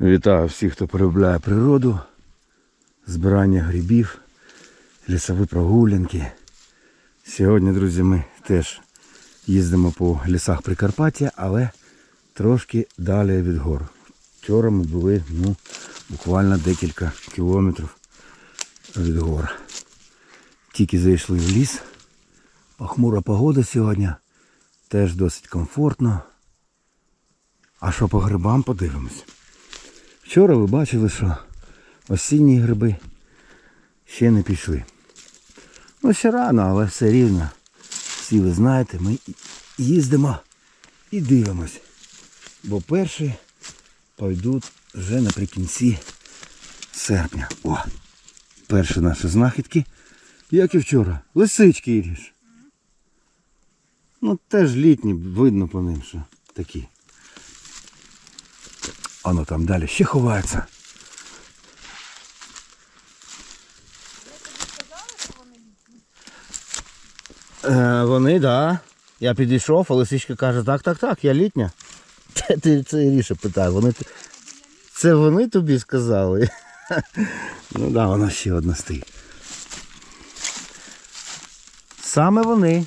Вітаю всіх, хто полюбляє природу, збирання грибів, лісові прогулянки. Сьогодні, друзі, ми теж їздимо по лісах Прикарпаття, але трошки далі від гор. Вчора ми були ну, буквально декілька кілометрів від гор. Тільки зайшли в ліс. Похмура погода сьогодні. Теж досить комфортно. А що по грибам подивимось? Вчора ви бачили, що осінні гриби ще не пішли. Ну, ще рано, але все рівно. Всі ви знаєте, ми їздимо і дивимось. Бо перші пойдуть вже наприкінці серпня. О! Перші наші знахідки, як і вчора. Лисички Іріш. Ну теж літні, видно по ним, що такі. Воно там далі ще ховається. Е, вони, так. Да. Я підійшов, а лисичка каже, так, так, так, я літня. Та Ти це Іріша питає, вони це вони тобі сказали. Ну так, да, вона ще одна стоїть. Саме вони.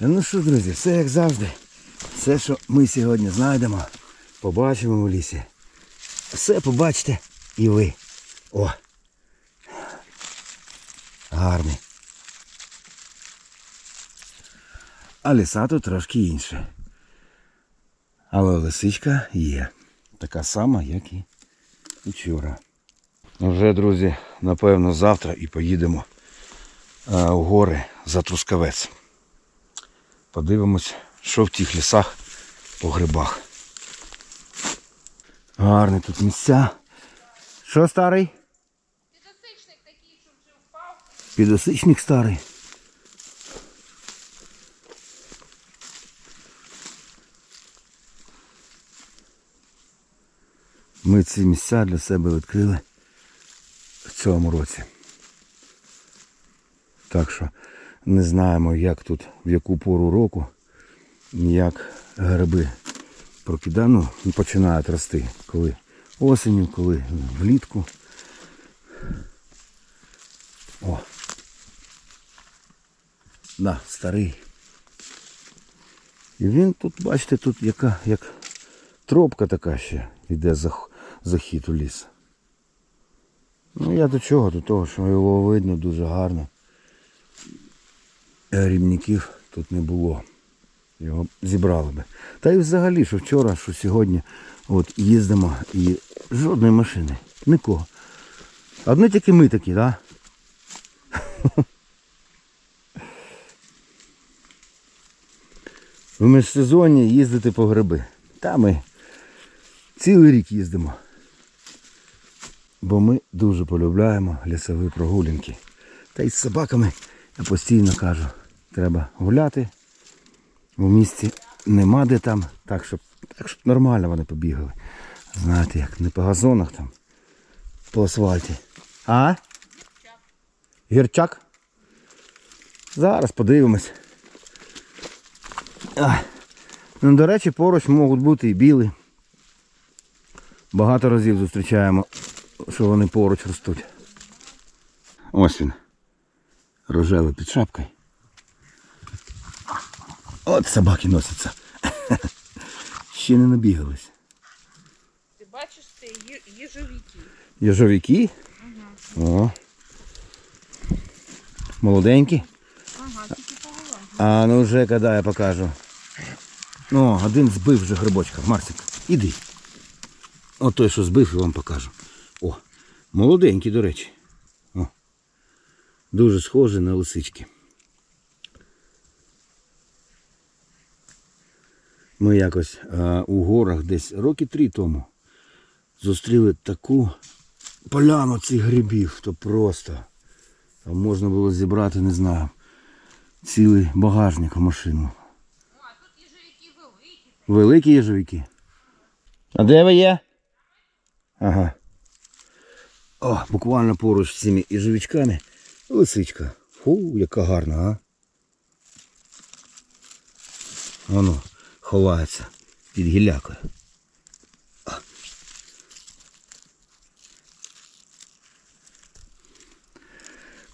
Ну що, друзі, все як завжди. Все, що ми сьогодні знайдемо, побачимо в лісі. Все побачите і ви. О! Гарний. А ліса тут трошки інше. Але лисичка є. Така сама, як і вчора. Вже, друзі, напевно, завтра і поїдемо е, у гори за Трускавець. Подивимось, що в тих лісах по грибах. Гарні тут місця. Що старий? Підосичник такий, що вже впав. Підосичник старий. Ми ці місця для себе відкрили в цьому році. Так що не знаємо, як тут, в яку пору року, як гриби прокидають, ну, починають рости. Коли осінню, коли влітку. О. Да, старий. І він тут, бачите, тут яка, як тропка така ще йде за, х- захід у ліс. Ну я до чого? До того, що його видно дуже гарно. Рівників тут не було. Його зібрали би. Та й взагалі, що вчора, що сьогодні от їздимо і жодної машини. Нікого. Одні тільки ми такі, так? В міжсезонні їздити по гриби. Та ми цілий рік їздимо. Бо ми дуже полюбляємо лісові прогулянки. Та й з собаками я постійно кажу, треба гуляти. У місті нема де там, так щоб, так, щоб нормально вони побігали. Знаєте як, не по газонах там, по асфальті. А? Гірчак? Зараз подивимось. Ну, до речі, поруч можуть бути і білі. Багато разів зустрічаємо, що вони поруч ростуть. Ось він. Рожевий під шапкою. От собаки носяться. Ще не набігались. Ти бачиш це ї- їжовики. Єжовики. О. Молоденькі. Ага, тільки повела. А ну вже коли я покажу. Ну, один збив вже грибочка. Марсик, іди. От той, що збив, я вам покажу. О, молоденький, до речі. О. Дуже схожий на лисички. Ми якось а, у горах десь роки три тому зустріли таку поляну цих грибів, то просто. Там можна було зібрати, не знаю, цілий багажник в машину. О, а тут їжовики великі. Великі їжовики. А де ви є? Ага. О, буквально поруч з цими їжовичками лисичка. Фу, яка гарна, а? Воно ховається під гіллякою.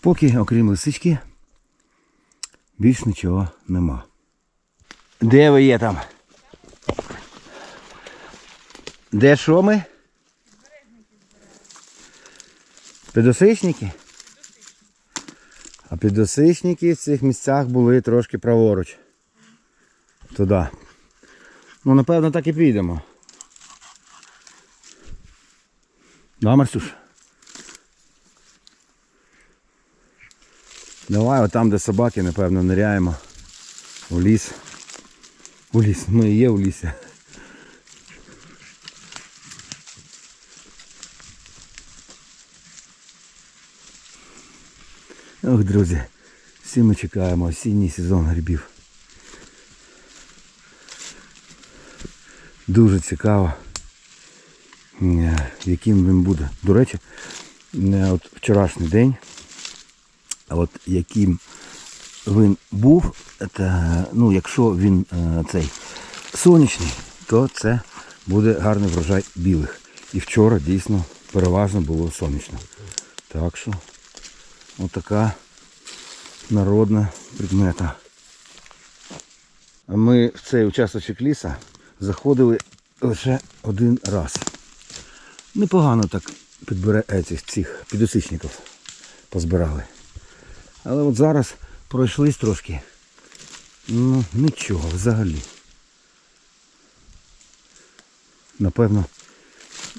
Поки, окрім лисички, більш нічого нема. Де ви є там? Де що ми? Підосичники? А підосичники в цих місцях були трошки праворуч. Туди. Ну, напевно, так і підемо. Да, Марсюш? Давай, отам, де собаки, напевно, ниряємо. У ліс. У ліс. Ми є у лісі. Ох, друзі, всі ми чекаємо осінній сезон грибів. Дуже цікаво, е, яким він буде. До речі, е, от вчорашній день, от яким він був, та, ну, якщо він е, цей сонячний, то це буде гарний врожай білих. І вчора дійсно переважно було сонячно. Так що отака народна предмета. А ми в цей участочок ліса заходили лише один раз. Непогано так підбере е, цих, цих підосичників позбирали. Але от зараз пройшлись трошки. Ну, нічого взагалі. Напевно,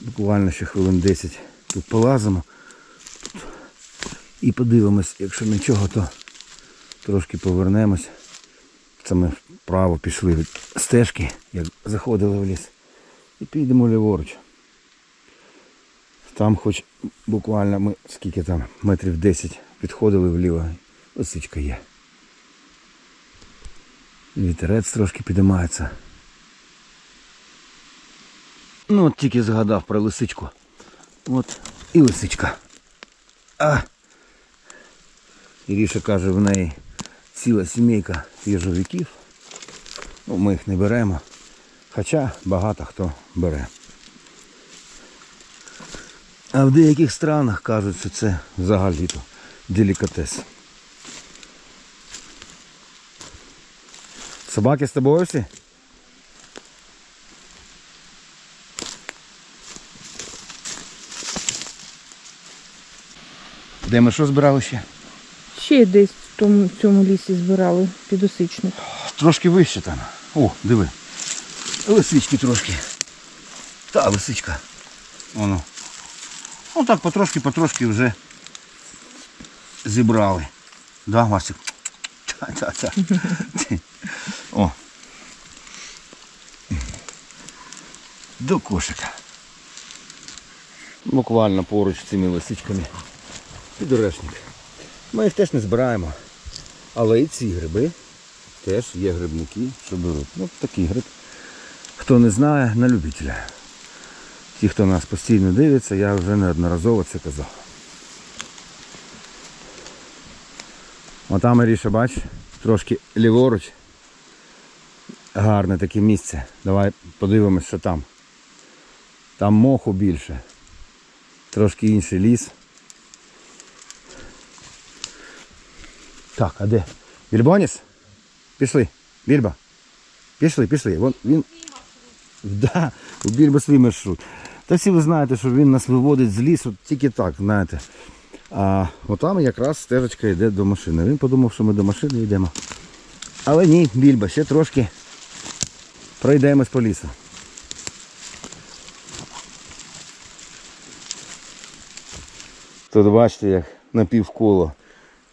буквально ще хвилин 10 тут полазимо. Тут. І подивимось, якщо нічого, то трошки повернемось. Це ми вправо пішли від стежки, як заходили в ліс. І підемо ліворуч. Там хоч буквально ми скільки там, метрів 10 підходили вліво, лисичка є. Вітерець трошки підіймається. Ну от тільки згадав про лисичку. От і лисичка. А! Іріша каже, в неї ціла сімейка їжовиків. Ну, ми їх не беремо. Хоча багато хто бере. А в деяких странах кажуть, що це взагалі-то делікатес. Собаки з тобою всі? Де ми що збирали ще? Ще десь в тому в цьому лісі збирали підосичник. Трошки вище там. О, диви. Лисички трошки. Та лисичка. Воно. Ну так потрошки, потрошки вже зібрали. Да, Васик? Та-та-та. О. До кошика. Буквально поруч з цими лисичками. Підорешник. Ми їх теж не збираємо. Але і ці гриби теж є грибники, що беруть. Ну, такий гриб. Хто не знає, на любителя. Ті, хто нас постійно дивиться, я вже неодноразово це казав. Отам Маріша, бач, трошки ліворуч. Гарне таке місце. Давай подивимось, що там. Там моху більше. Трошки інший ліс. Так, а де? Більбоніс? Пішли. Більба. Пішли, пішли. Вон він. Да, у Більба свій маршрут. Та всі ви знаєте, що він нас виводить з лісу тільки так, знаєте. А отам якраз стежечка йде до машини. Він подумав, що ми до машини йдемо. Але ні, Більба, ще трошки пройдемось по лісу. Тут бачите, як напівколо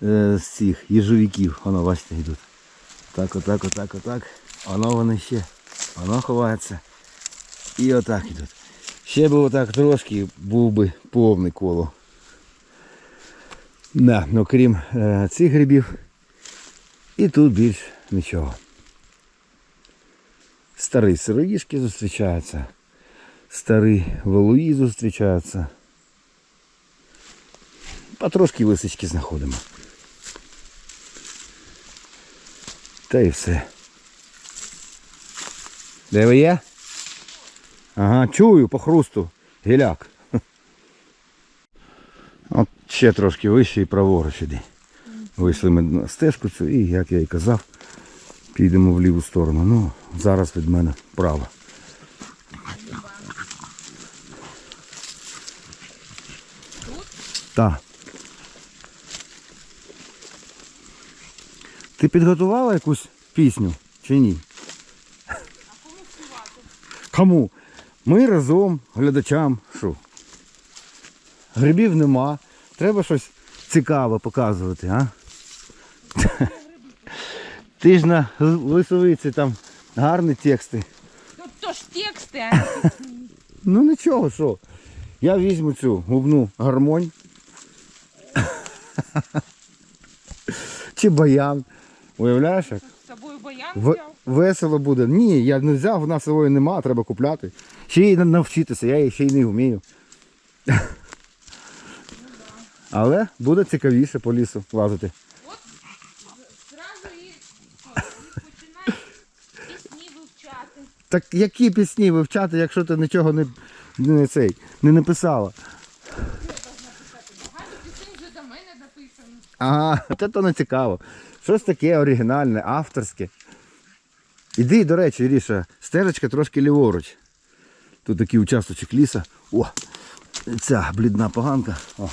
е, з цих їжовиків. Воно, бачите, йдуть. Так, отак, отак, отак. Воно вони ще. Воно ховається. І отак йдуть. Ще б отак трошки був би повний коло. Да, ну крім е, цих грибів. І тут більш нічого. Старий сироїшки зустрічаються. Старий волуї зустрічаються. Потрошки лисички знаходимо. Та і все. Де ви є? Ага, чую по хрусту. Гіляк. От ще трошки вище і праворуч іди. Вийшли ми на стежку цю і, як я і казав, підемо в ліву сторону. Ну, зараз від мене право. Так. Ти підготувала якусь пісню чи ні? А кому співати? Кому? Ми разом, глядачам. Що? Грибів нема. Треба щось цікаве показувати, а? Ти ж на лисовиці там гарні тексти. Тут то ж тексти, а. Ну нічого, що. Я візьму цю губну гармонь. Чи баян. Уявляєш як? З собою баян В... взяв. Весело буде. Ні, я не взяв, в нас свої нема, треба купляти. Ще й навчитися, я її ще й не вмію. Але буде цікавіше по лісу лазити. От зразу і, і пісні вивчати. Так які пісні вивчати, якщо ти нічого не, не, цей, не написала? До мене написано. Ага, це то не цікаво. Щось таке оригінальне, авторське. Іди, до речі, Ріша, стежечка трошки ліворуч. Тут такий участочок ліса. О! Ця блідна поганка. О.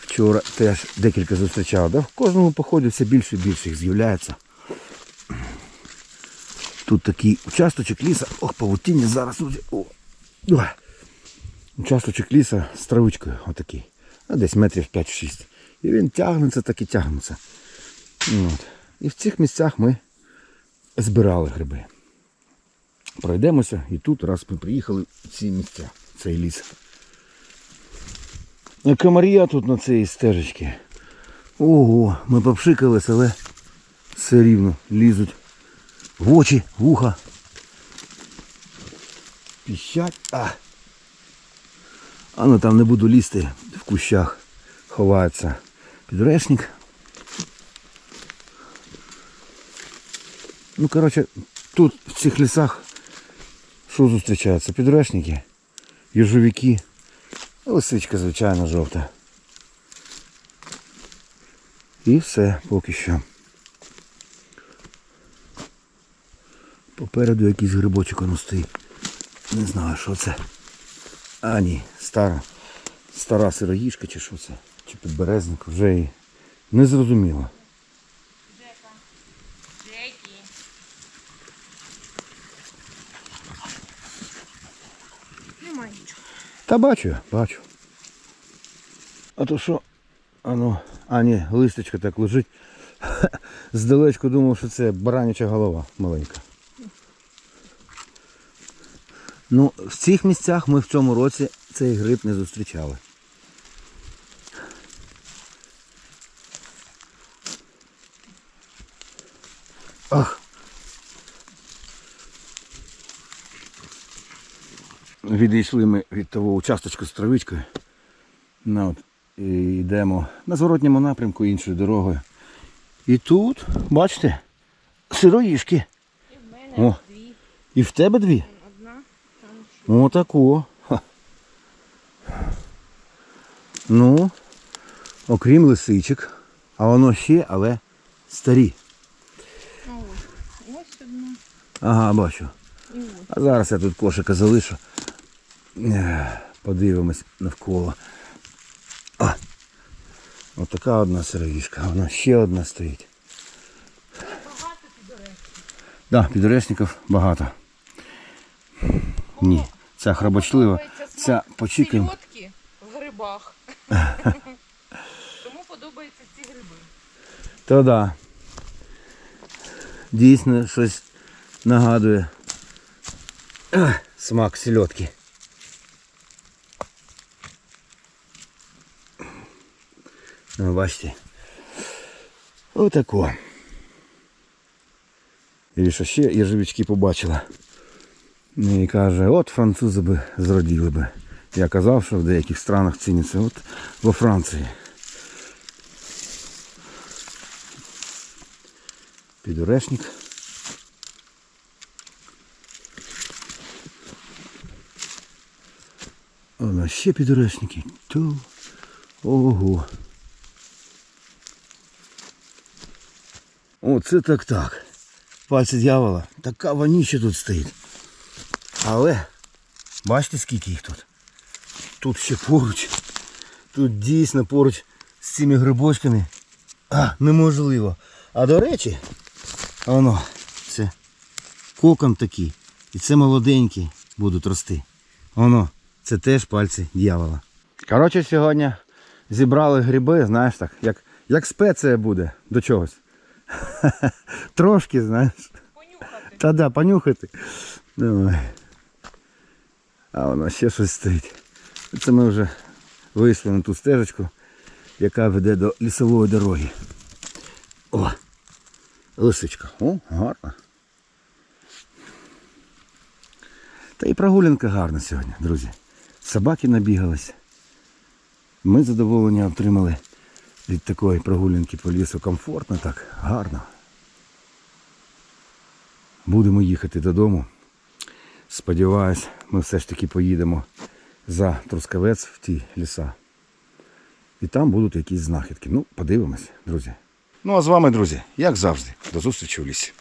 Вчора теж декілька зустрічав. Да? В кожному поході все більше і більше їх з'являється. Тут такий участочок ліса. Ох, павутіння зараз. О. Ой. Участочок ліса з травичкою отакий. А десь метрів 5-6. І він тягнеться, так і тягнеться. От. І в цих місцях ми збирали гриби. Пройдемося і тут, раз ми приїхали в ці місця, цей ліс. Комарія тут на цій стежечці. Ого, ми попшикались, але все рівно лізуть в очі, вуха. Піщать. А. А ну там не буду лізти, в кущах ховається підрешник. Ну, коротше, тут в цих лісах що зустрічається? Підрешники, їжовики, лисичка, звичайно, жовта. І все поки що. Попереду якийсь грибочок воно стоїть. Не знаю, що це. А, ні, стара. Стара сироїшка чи що це? Чи підберезник, вже і не зрозуміло. Джекі. Нічого. Та бачу я, бачу. А то що? А ну, а ні, листочка так лежить. Здалечку думав, що це бараняча голова маленька. Ну, в цих місцях ми в цьому році цей гриб не зустрічали. Ах. Відійшли ми від того участочку з травичкою. Ну, от, і йдемо на зворотньому напрямку іншою дорогою. І тут, бачите, сироїшки. І в мене О. дві. І в тебе дві. Там. Отако. Ну, окрім лисичок, а воно ще, але старі. Ага, бачу. А зараз я тут кошика залишу. Подивимось навколо. О, Ось така одна сироїшка, вона ще одна стоїть. Багато підореш. Да, підорешників багато. Ні, ця храбочлива, ця почікаємо. Сільотки в грибах. Тому подобаються ці гриби. То да. Дійсно щось нагадує. Смак сільотки. Ну, бачите. Отако. І що ще єжевички побачила. І каже, от французи би зраділи би. Я казав, що в деяких странах ціняться. От во Франції. Підорешник. Воно ще підорешники. Ту. Ого. Оце так так. Пальці дьявола. Така воніща тут стоїть. Але бачите, скільки їх тут? Тут ще поруч. Тут дійсно поруч з цими грибочками. А, неможливо. А до речі, воно, це кокон такий. І це молоденькі будуть рости. Воно, це теж пальці дьявола. Коротше, сьогодні зібрали гриби, знаєш так, як, як спеція буде до чогось. Трошки, знаєш. Понюхати. Та да, понюхати. Давай. А воно ще щось стоїть. Це ми вже вийшли на ту стежечку, яка веде до лісової дороги. О! Лисичка. О, гарна. Та і прогулянка гарна сьогодні, друзі. Собаки набігалися. Ми задоволення отримали від такої прогулянки по лісу. Комфортно так, гарно. Будемо їхати додому. Сподіваюсь, ми все ж таки поїдемо за Трускавець в ті ліса. І там будуть якісь знахідки. Ну, подивимось, друзі. Ну а з вами, друзі, як завжди, до зустрічі в лісі.